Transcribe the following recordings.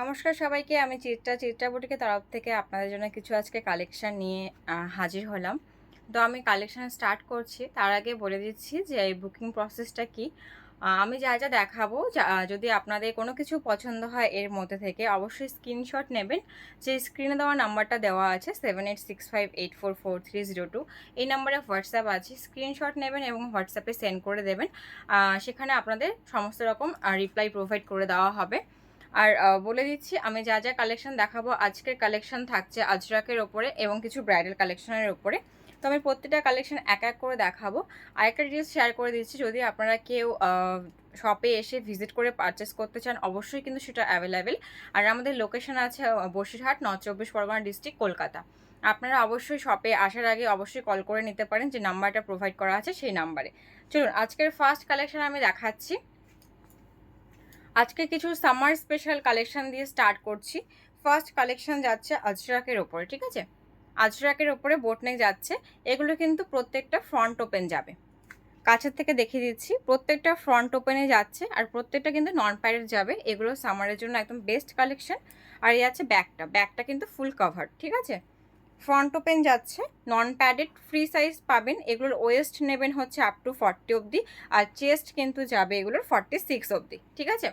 নমস্কার সবাইকে, আমি চিত্রা চিত্রা বুটিকের তরফ থেকে আপনাদের জন্য কিছু আজকে কালেকশান নিয়ে হাজির হলাম। তো আমি কালেকশান স্টার্ট করছি। তার আগে বলে দিচ্ছি যে এই বুকিং প্রসেসটা কি। আমি যা যা দেখাবো যদি আপনাদের কোনো কিছু পছন্দ হয় এর মধ্যে থেকে, অবশ্যই স্ক্রিনশট নেবেন। যে স্ক্রিনে দেওয়া নাম্বারটা দেওয়া আছে seven eight six five eight four four three zero two এই নাম্বারে হোয়াটসঅ্যাপ আছে স্ক্রিনশট নেবেন এবং হোয়াটসঅ্যাপে সেন্ড করে দেবেন। সেখানে আপনাদের সমস্ত রকম রিপ্লাই প্রোভাইড করে দেওয়া হবে। আর বলে দিচ্ছি, আমি যা যা কালেকশন দেখাবো, আজকের কালেকশন থাকছে আজরাকের ওপরে এবং কিছু ব্রাইডাল কালেকশনের ওপরে। তো আমি প্রত্যেকটা কালেকশন এক এক করে দেখাবো। আর একটা ডিটেলস শেয়ার করে দিচ্ছি, যদি আপনারা কেউ শপে এসে ভিজিট করে পারচেস করতে চান, অবশ্যই কিন্তু সেটা অ্যাভেলেবেল আর আমাদের লোকেশন আছে বসিরহাট নর্থ চব্বিশ পরগনা ডিস্ট্রিক্ট কলকাতা। আপনারা অবশ্যই শপে আসার আগে অবশ্যই কল করে নিতে পারেন, যে নাম্বারটা প্রোভাইড করা আছে সেই নাম্বারে চলুন, আজকের ফার্স্ট কালেকশন আমি দেখাচ্ছি। আজকে কিছু সামার স্পেশাল কালেকশন দিয়ে স্টার্ট করছি। ফার্স্ট কালেকশন যাচ্ছে আজরাকের ওপরে, ঠিক আছে? আজরাকের ওপরে বোটনেক যাচ্ছে, এগুলো কিন্তু প্রত্যেকটা ফ্রন্ট ওপেন যাবে। কাছের থেকে দেখিয়ে দিচ্ছি, প্রত্যেকটা ফ্রন্ট ওপেনে যাচ্ছে আর প্রত্যেকটা কিন্তু নন প্যারেড যাবে। এগুলো সামারের জন্য একদম বেস্ট কালেকশন আর এই আছে ব্যাকটা ব্যাগটা কিন্তু ফুল কভার ঠিক আছে? ফ্রন্ট ওপেন যাচ্ছে নন প্যাডেড ফ্রি সাইজ পাবেন। এগুলোর ওয়েস্ট নেবেন হচ্ছে আপ টু ফর্টি অবধি আর চেস্ট কিন্তু যাবে এগুলোর ফর্টি সিক্স অবধি, ঠিক আছে?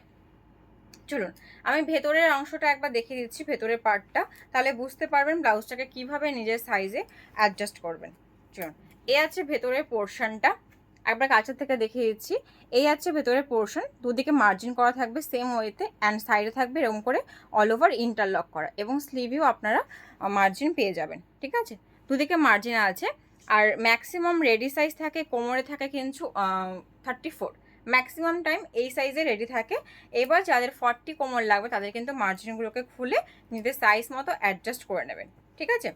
চলুন, আমি ভেতরের অংশটা একবার দেখিয়ে দিচ্ছি, ভেতরের পার্টটা তাহলে বুঝতে পারবেন ব্লাউজটাকে কীভাবে নিজের সাইজে অ্যাডজাস্ট করবেন। চলুন, এ আছে ভেতরের পোর্শনটা একবার কাছের থেকে দেখিয়ে দিচ্ছি। এই আছে ভেতরের পোর্শন দুদিকে মার্জিন করা থাকবে সেম ওয়েতে অ্যান্ড সাইডে থাকবে এরকম করে অল ওভার ইন্টারলক করা এবং স্লিভেও আপনারা মার্জিন পেয়ে যাবেন, ঠিক আছে? দুদিকে মার্জিন আছে, আর ম্যাক্সিমাম রেডি সাইজ থাকে, কোমরে থাকে কিন্তু থার্টি ফোর ম্যাক্সিমাম টাইম এই সাইজে রেডি থাকে। এবার যাদের ফর্টি কোমর লাগবে, তাদের কিন্তু মার্জিনগুলোকে খুলে নিজেদের সাইজ মতো অ্যাডজাস্ট করে নেবেন। ঠিক আছে?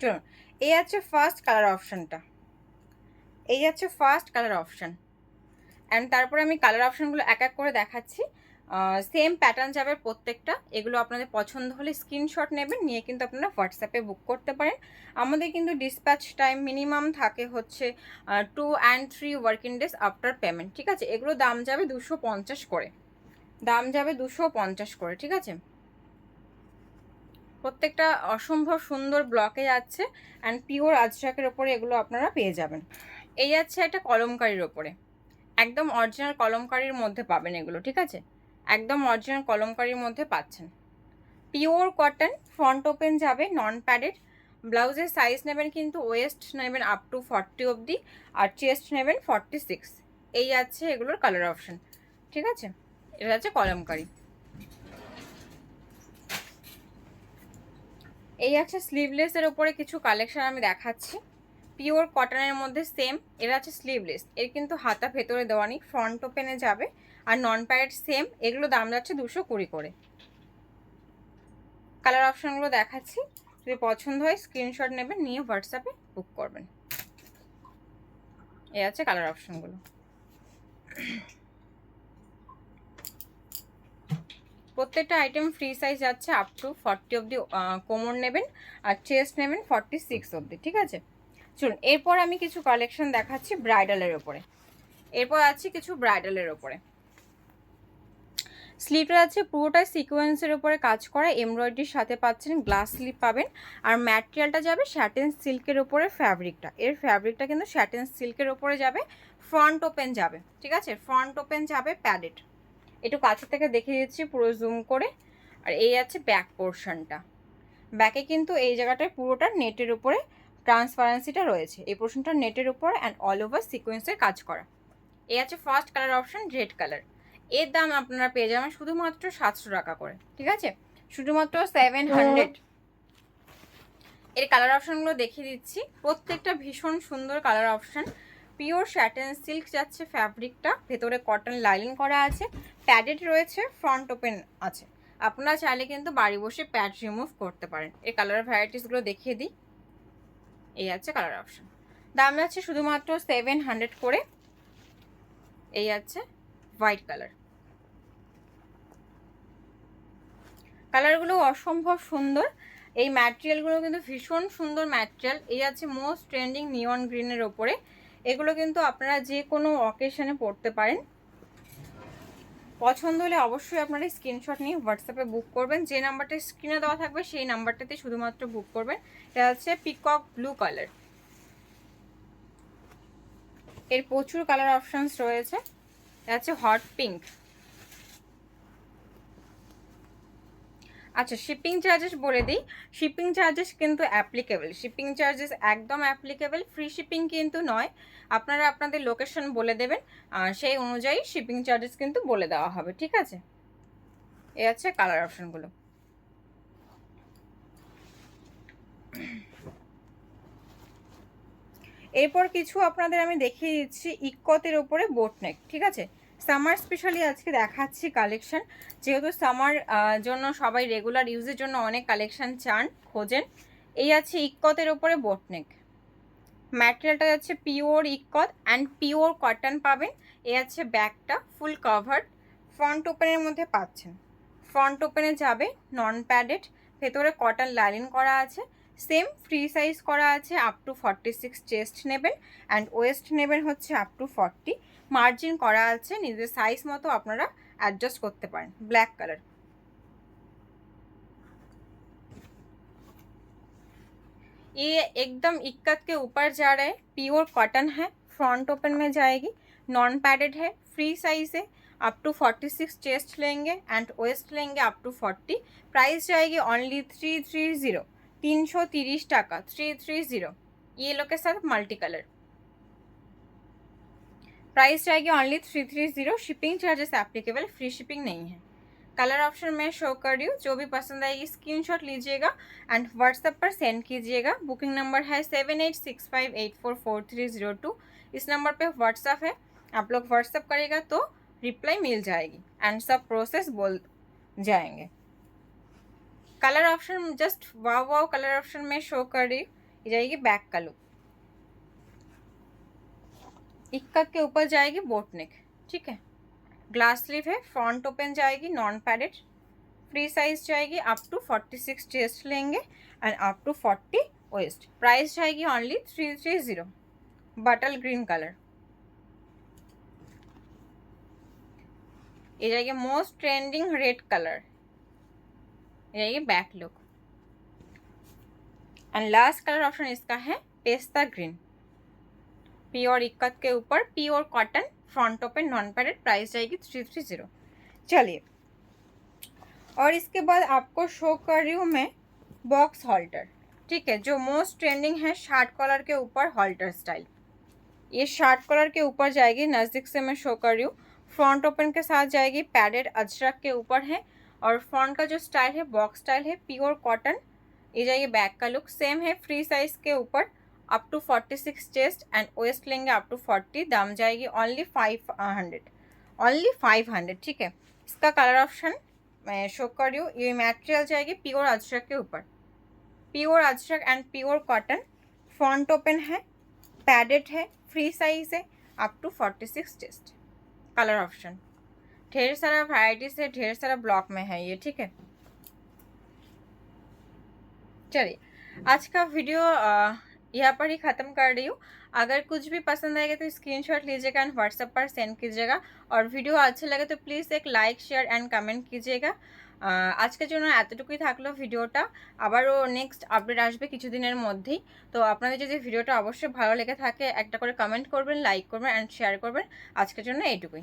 চলুন, এই আছে ফার্স্ট কালার অপশানটা এই আছে ফার্স্ট কালার অপশান অ্যান্ড তারপরে আমি কালার অপশানগুলো এক এক করে দেখাচ্ছি। সেম প্যাটার্ন যাবে প্রত্যেকটা। এগুলো আপনাদের পছন্দ হলে স্ক্রিনশট নেবেন, নিয়ে কিন্তু আপনারা হোয়াটসঅ্যাপে বুক করতে পারেন। আমাদের কিন্তু ডিসপ্যাচ টাইম মিনিমাম থাকে হচ্ছে two and three working days after payment ঠিক আছে? এগুলো দাম যাবে দুশো পঞ্চাশ করে। দাম যাবে দুশো পঞ্চাশ করে, ঠিক আছে? প্রত্যেকটা অসম্ভব সুন্দর ব্লকে যাচ্ছে অ্যান্ড পিওর আজরাকের ওপরে এগুলো আপনারা পেয়ে যাবেন। এই যাচ্ছে একটা কলমকারির ওপরে। একদম অরিজিনাল কলমকারির মধ্যে পাবেন এগুলো, ঠিক আছে? একদম অরিজিনাল কলমকারির মধ্যে পাচ্ছেন। পিওর কটন ফ্রন্ট ওপেন যাবে নন প্যাডেড ব্লাউজের সাইজ নেবেন কিন্তু ওয়েস্ট নেবেন আপ টু ফর্টি অবধি, আর চেস্ট নেবেন ফর্টি সিক্স এই আছে এগুলোর কালার অপশন ঠিক আছে? এটা হচ্ছে কলমকারি। এই আছে স্লিভলেসের ওপরে কিছু কালেকশন আমি দেখাচ্ছি। পিওর কটনের মধ্যে সেম, এর আছে স্লিভলেস এর কিন্তু হাতা ভেতরে দেওয়া নেই ফ্রন্ট ওপেনে যাবে। আর নন প্যারেড সেম এগুলো দাম যাচ্ছে দুশো কুড়ি করে। কালার অপশানগুলো দেখাচ্ছি। যদি পছন্দ হয় স্ক্রিনশট নেবেন, নিয়ে হোয়াটসঅ্যাপে বুক করবেন। এই আছে কালার অপশানগুলো প্রত্যেকটা আইটেম ফ্রি সাইজ যাচ্ছে আপ টু ফর্টি অবধি কোমর নেবেন, আর চেস্ট নেবেন ফর্টি সিক্স অবধি, ঠিক আছে? চলুন, এরপর আমি কিছু কালেকশন দেখাচ্ছি ব্রাইডালের ওপরে। এরপর আছে কিছু ব্রাইডালের ওপরে। স্লিপটা আছে পুরোটাই সিকোয়েন্সের উপরে কাজ করা এমব্রয়ডারির সাথে পাচ্ছেন গ্লাস স্লিপ পাবেন। আর ম্যাটেরিয়ালটা যাবে শ্যাটেন সিল্কের উপরে ফ্যাব্রিকটা এর ফ্যাব্রিকটা কিন্তু শ্যাটেন সিল্কের ওপরে যাবে ফ্রন্ট ওপেন যাবে, ঠিক আছে? ফ্রন্ট ওপেন যাবে প্যাডেড একটু কাছে থেকে দেখে দিচ্ছি, পুরো জুম করে। আর এই আছে ব্যাক পোর্শনটা ব্যাকে কিন্তু এই জায়গাটায় পুরোটা নেটের উপরে ট্রান্সপারেন্সিটা রয়েছে। এই পোর্শনটা নেটের উপর অ্যান্ড অল ওভার সিকোয়েন্সের কাজ করা। এই আছে ফার্স্ট কালার অপশন রেড কালারের দাম আপনারা পেয়ে যাবেন শুধুমাত্র সাতশো টাকা করে, ঠিক আছে? শুধুমাত্র সেভেন হান্ড্রেড এর কালার অপশানগুলো দেখিয়ে দিচ্ছি। প্রত্যেকটা ভীষণ সুন্দর colour option pure satin silk যাচ্ছে ফ্যাব্রিকটা ভেতরে কটন লাইলিং করা আছে। প্যাডেড রয়েছে ফ্রন্ট ওপেন আছে। আপনারা চাইলে কিন্তু বাড়ি বসে প্যাড রিমুভ করতে পারেন। এই কালার ভ্যারাইটিসগুলো দেখিয়ে দিই। এই আছে কালার অপশান দাম যাচ্ছে শুধুমাত্র সেভেন হান্ড্রেড করে। এই আছে হোয়াইট কালার কালারগুলো অসম্ভব সুন্দর। এই ম্যাটেরিয়ালগুলো কিন্তু ভীষণ সুন্দর ম্যাটেরিয়াল এই আছে মোস্ট ট্রেন্ডিং নিয়ন গ্রিনের ওপরে। এগুলো কিন্তু আপনারা যে কোনো অকেশনে পরতে পারেন। পছন্দ হলে অবশ্যই আপনারা স্ক্রিনশট নিয়ে হোয়াটসঅ্যাপে বুক করবেন। যে নাম্বারটা স্ক্রিনে দেওয়া থাকবে, সেই নাম্বারটাতে শুধুমাত্র বুক করবেন। এটা হচ্ছে পিকক ব্লু কালারের প্রচুর কালার অপশানস রয়েছে। এটা হচ্ছে হট পিঙ্ক আচ্ছা শিপিং চার্জেস বলে দিই। শিপিং চার্জেস কিন্তু অ্যাপ্লিকেবল শিপিং চার্জেস একদম অ্যাপ্লিকেবল ফ্রি শিপিং কিন্তু নয়। আপনারা আপনাদের লোকেশন বলে দেবেন সেই অনুযায়ী শিপিং চার্জেস কিন্তু বলে দেওয়া হবে, ঠিক আছে? এ আছে কালার অপশনগুলো এরপর কিছু আপনাদের আমি দেখিয়ে দিচ্ছি ইকতের ওপরে বোট নেক ঠিক আছে? সামার স্পেশালি আজকে দেখাচ্ছি কালেকশন যেহেতু সামার জন্য সবাই রেগুলার ইউজের জন্য অনেক কালেকশন চান, খোঁজেন। এই আছে ইকতের ওপরে বোটনেক ম্যাটেরিয়ালটা যাচ্ছে pure ikat and pure cotton পাবেন। এ আছে ব্যাগটা ফুল কভার্ড ফ্রন্ট ওপেনের মধ্যে পাচ্ছেন। ফ্রন্ট ওপেনে যাবে নন প্যাডেড ভেতরে কটন লাইনিং করা আছে। সেম ফ্রি সাইজ করা আছে up to forty six chest নেবেন অ্যান্ড ওয়েস্ট নেবেন হচ্ছে আপ টু ফর্টি মার্জিন করা আছে নিজের সাইজ মতো আপনারা অ্যাডজাস্ট করতে পারেন ব্ল্যাক কালার ये एकदम इक्कत के ऊपर जा रहा है प्योर कॉटन है फ्रंट ओपन में जाएगी नॉन पैडेड है फ्री साइज है up to forty six chest लेंगे एंड वेस्ट लेंगे अप टू फोर्टी प्राइस जाएगी ओनली थ्री थ्री ज़ीरो तीन सौ तीस टाका थ्री ज़ीरो ये लोग के साथ मल्टी कलर प्राइस जाएगी only three three zero shipping charges applicable free shipping नहीं है। कलर ऑप्शन मैं शो कर रही हूँ। जो भी पसंद आएगी स्क्रीनशॉट लीजिएगा एंड व्हाट्सएप पर सेंड कीजिएगा। बुकिंग नंबर है seven eight six five eight four four three zero two इस नंबर पे व्हाट्सएप है। आप लोग व्हाट्सएप करेगा तो रिप्लाई मिल जाएगी। एंड सब प्रोसेस बोल जाएँगे। Colour option just wow wow colour option में शो कर रही हूँ। जाएगी बैक का लुक इक्कत के ऊपर जाएगी बोट नेक ठीक है? ग्लास स्लीव है फ्रंट ओपन जाएगी नॉन पैडेड फ्री साइज़ जाएगी up to forty six chest लेंगे and up to forty waist price जाएगी only three three zero bottle green colour ये जाएगी मोस्ट ट्रेंडिंग रेड कलर ये back look and last colour option इसका है, pista green pure ikat के ऊपर pure cotton front open non padded price जाएगी three three zero चलिए। और इसके बाद आपको शो कर रही हूँ मैं बॉक्स हॉल्टर ठीक है, जो मोस्ट ट्रेंडिंग है शार्ट कॉलर के ऊपर हॉल्टर स्टाइल ये शार्ट कॉलर के ऊपर जाएगी, नज़दीक से मैं शो कर रही हूँ। फ्रंट ओपन के साथ जाएगी पैडेड अजरक के ऊपर है। और फ्रंट का जो स्टाइल है बॉक्स स्टाइल है प्योर कॉटन ये जाइए बैक का लुक सेम है फ्री साइज़ के ऊपर up to forty six chest and waist लेंगे अप टू फोर्टी दाम जाएगी only five hundred only five hundred ठीक है? इसका कलर ऑप्शन मैं शो कर रही हूँ। ये मटेरियल जाएगी प्योर अजरक के ऊपर. Pure ajrak and pure cotton front open है पैडेड है फ्री साइज़ है up to forty six chest colour option ढेर सारा वैरायटी से ढेर सारा ब्लॉक में है ये ठीक है चलिए आज का वीडियो यहाँ पर ही ख़त्म कर रही हूँ अगर कुछ भी पसंद आएगा तो स्क्रीनशॉट लीजिएगा एंड व्हाट्सएप पर सेंड कीजिएगा और वीडियो अच्छा लगे तो प्लीज़ एक लाइक शेयर एंड कमेंट कीजिएगा আজকের জন্য এতটুকুই থাকলো ভিডিওটা আবারও নেক্সট আপডেট আসবে কিছুদিনের মধ্যেই তো আপনাদের যদি ভিডিওটা অবশ্যই ভালো লেগে থাকে একটা করে কমেন্ট করবেন লাইক করবেন অ্যান্ড শেয়ার করবেন আজকের জন্য এইটুকুই